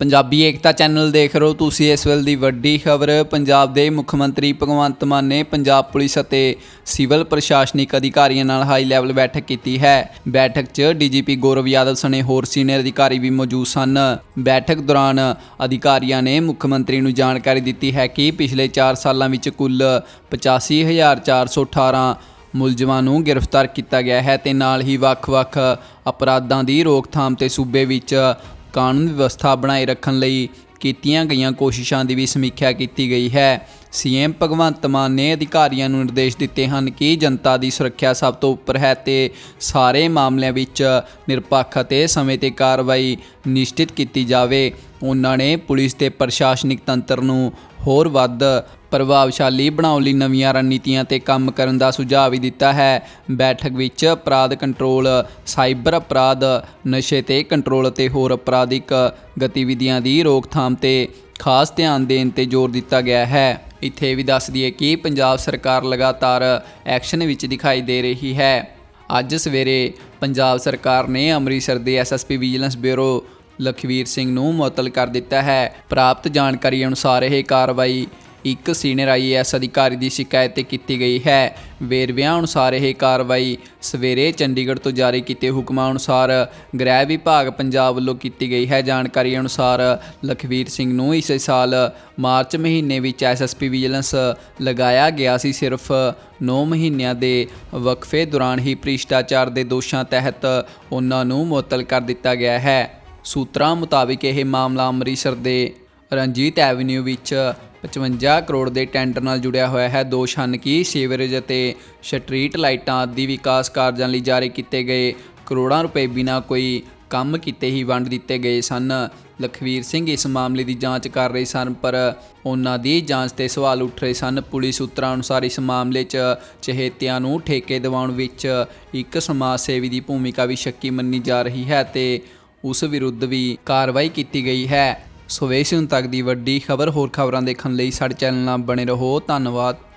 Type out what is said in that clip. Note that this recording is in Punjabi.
ਪੰਜਾਬੀ ਏਕਤਾ ਚੈਨਲ ਦੇਖ ਰਹੇ ਹੋ ਤੁਸੀਂ ਇਸ ਵੇਲੇ ਦੀ ਵੱਡੀ ਖਬਰ। ਪੰਜਾਬ ਦੇ ਮੁੱਖ ਮੰਤਰੀ ਭਗਵੰਤ ਮਾਨ ਨੇ ਪੰਜਾਬ ਪੁਲਿਸ ਅਤੇ ਸਿਵਲ ਪ੍ਰਸ਼ਾਸਨਿਕ ਅਧਿਕਾਰੀਆਂ ਨਾਲ ਹਾਈ ਲੈਵਲ ਬੈਠਕ ਕੀਤੀ ਹੈ। ਬੈਠਕ 'ਚ ਡੀਜੀਪੀ ਗੌਰਵ ਯਾਦਵ ਸਣੇ ਹੋਰ ਸੀਨੀਅਰ ਅਧਿਕਾਰੀ ਵੀ ਮੌਜੂਦ ਸਨ। ਬੈਠਕ ਦੌਰਾਨ ਅਧਿਕਾਰੀਆਂ ਨੇ ਮੁੱਖ ਮੰਤਰੀ ਨੂੰ ਜਾਣਕਾਰੀ ਦਿੱਤੀ ਹੈ ਕਿ ਪਿਛਲੇ 4 ਸਾਲਾਂ ਵਿੱਚ ਕੁੱਲ 85418 ਮੁਲਜ਼ਮਾਂ ਨੂੰ ਗ੍ਰਿਫਤਾਰ ਕੀਤਾ ਗਿਆ ਹੈ ਤੇ ਨਾਲ ਹੀ ਵੱਖ-ਵੱਖ ਅਪਰਾਧਾਂ ਦੀ ਰੋਕਥਾਮ ਤੇ ਸੂਬੇ ਵਿੱਚ ਕਾਨੂੰਨ ਵਿਵਸਥਾ ਬਣਾਏ ਰੱਖਣ ਲਈ ਕੀਤੀਆਂ ਗਈਆਂ ਕੋਸ਼ਿਸ਼ਾਂ ਦੀ ਵੀ ਸਮੀਖਿਆ ਕੀਤੀ ਗਈ ਹੈ। ਸੀਐਮ ਭਗਵੰਤ ਮਾਨ ਨੇ ਅਧਿਕਾਰੀਆਂ ਨੂੰ ਨਿਰਦੇਸ਼ ਦਿੱਤੇ ਹਨ ਕਿ ਜਨਤਾ ਦੀ ਸੁਰੱਖਿਆ ਸਭ ਤੋਂ ਉੱਪਰ ਹੈ ਤੇ ਸਾਰੇ ਮਾਮਲਿਆਂ ਵਿੱਚ ਨਿਰਪੱਖ ਅਤੇ ਸਮੇਂ ਤੇ ਕਾਰਵਾਈ ਨਿਸ਼ਚਿਤ ਕੀਤੀ ਜਾਵੇ। ਉਹਨਾਂ ਨੇ ਪੁਲਿਸ ਤੇ ਪ੍ਰਸ਼ਾਸਨਿਕ ਤੰਤਰ ਨੂੰ ਹੋਰ ਵੱਧ ਪ੍ਰਭਾਵਸ਼ਾਲੀ ਬਣਾਉਣ ਲਈ ਨਵੀਆਂ ਰਣਨੀਤੀਆਂ ਤੇ ਕੰਮ ਕਰਨ ਦਾ ਸੁਝਾਅ ਵੀ ਦਿੱਤਾ ਹੈ। ਬੈਠਕ ਵਿੱਚ ਅਪਰਾਧ ਕੰਟਰੋਲ, ਸਾਈਬਰ ਅਪਰਾਧ, ਨਸ਼ੇ ਤੇ ਕੰਟਰੋਲ ਅਤੇ ਹੋਰ ਅਪਰਾਧਿਕ ਗਤੀਵਿਧੀਆਂ ਦੀ ਰੋਕਥਾਮ ਤੇ ਖਾਸ ਧਿਆਨ ਦੇਣ ਤੇ ਜ਼ੋਰ ਦਿੱਤਾ ਗਿਆ ਹੈ। ਇੱਥੇ ਵੀ ਦੱਸ ਦਈਏ ਕਿ ਪੰਜਾਬ ਸਰਕਾਰ ਲਗਾਤਾਰ ਐਕਸ਼ਨ ਵਿੱਚ ਦਿਖਾਈ ਦੇ ਰਹੀ ਹੈ। ਅੱਜ ਸਵੇਰੇ ਪੰਜਾਬ ਸਰਕਾਰ ਨੇ ਅੰਮ੍ਰਿਤਸਰ ਦੇ SSP vigilance bureau Lakhvir Singh ਨੂੰ ਮੁਅੱਤਲ ਕਰ ਦਿੱਤਾ ਹੈ। ਪ੍ਰਾਪਤ ਜਾਣਕਾਰੀ ਅਨੁਸਾਰ ਇਹ ਕਾਰਵਾਈ ਇੱਕ ਸੀਨੀਅਰ ਆਈਏਐਸ ਅਧਿਕਾਰੀ ਦੀ ਸ਼ਿਕਾਇਤ ਤੇ ਕੀਤੀ ਗਈ ਹੈ। ਵੇਰਵਿਆਂ ਅਨੁਸਾਰ ਇਹ ਕਾਰਵਾਈ ਸਵੇਰੇ ਚੰਡੀਗੜ੍ਹ ਤੋਂ ਜਾਰੀ ਕੀਤੇ ਹੁਕਮਾਂ ਅਨੁਸਾਰ ਗ੍ਰਹਿ ਵਿਭਾਗ ਪੰਜਾਬ ਵੱਲੋਂ ਕੀਤੀ ਗਈ ਹੈ। ਜਾਣਕਾਰੀ ਅਨੁਸਾਰ ਲਖਵੀਰ ਸਿੰਘ ਨੂੰ ਇਸੇ ਸਾਲ ਮਾਰਚ ਮਹੀਨੇ ਵਿੱਚ ਐਸਐਸਪੀ ਵਿਜੀਲੈਂਸ ਲਗਾਇਆ ਗਿਆ ਸੀ। ਸਿਰਫ 9 ਮਹੀਨਿਆਂ ਦੇ ਵਕਫੇ ਦੌਰਾਨ ਹੀ ਭ੍ਰਿਸ਼ਟਾਚਾਰ ਦੇ ਦੋਸ਼ਾਂ ਤਹਿਤ ਉਹਨਾਂ ਨੂੰ ਮੁਅੱਤਲ ਕਰ ਦਿੱਤਾ ਗਿਆ ਹੈ। ਸੂਤਰਾਂ ਮੁਤਾਬਿਕ ਇਹ ਮਾਮਲਾ ਅੰਮ੍ਰਿਤਸਰ ਦੇ ਰਣਜੀਤ ਐਵਨਿਊ ਵਿੱਚ 55 ਕਰੋੜ ਦੇ ਟੈਂਡਰ ਨਾਲ ਜੁੜਿਆ ਹੋਇਆ ਹੈ। ਦੋਸ਼ ਹਨ ਕਿ ਸੀਵਰੇਜ ਅਤੇ ਸਟਰੀਟ ਲਾਈਟਾਂ ਆਦਿ ਵਿਕਾਸ ਕਾਰਜਾਂ ਲਈ ਜਾਰੀ ਕੀਤੇ ਗਏ ਕਰੋੜਾਂ ਰੁਪਏ ਬਿਨਾਂ ਕੋਈ ਕੰਮ ਕੀਤੇ ਹੀ ਵੰਡ ਦਿੱਤੇ ਗਏ ਸਨ। ਲਖਵੀਰ ਸਿੰਘ ਇਸ ਮਾਮਲੇ ਦੀ ਜਾਂਚ ਕਰ ਰਹੇ ਸਨ, ਪਰ ਉਹਨਾਂ ਦੀ ਜਾਂਚ ਤੇ ਸਵਾਲ ਉੱਠ ਰਹੇ ਸਨ। ਪੁਲਿਸ ਸੂਤਰਾਂ ਅਨੁਸਾਰ ਇਸ ਮਾਮਲੇ 'ਚ ਚਹੇਤਿਆਂ ਨੂੰ ਠੇਕੇ ਦਿਵਾਉਣ ਵਿੱਚ ਇੱਕ ਸਮਾਜ ਸੇਵੀ ਦੀ ਭੂਮਿਕਾ ਵੀ ਸ਼ੱਕੀ ਮੰਨੀ ਜਾ ਰਹੀ ਹੈ ਤੇ ਉਸ ਵਿਰੁੱਧ ਵੀ ਕਾਰਵਾਈ ਕੀਤੀ ਗਈ ਹੈ। ਸੋ ਵੇਸ ਹੁਣ ਤੱਕ ਦੀ ਵੱਡੀ ਖਬਰ, ਹੋਰ ਖਬਰਾਂ ਦੇਖਣ ਲਈ ਸਾਡੇ ਚੈਨਲ ਨਾਲ ਬਣੇ ਰਹੋ। ਧੰਨਵਾਦ।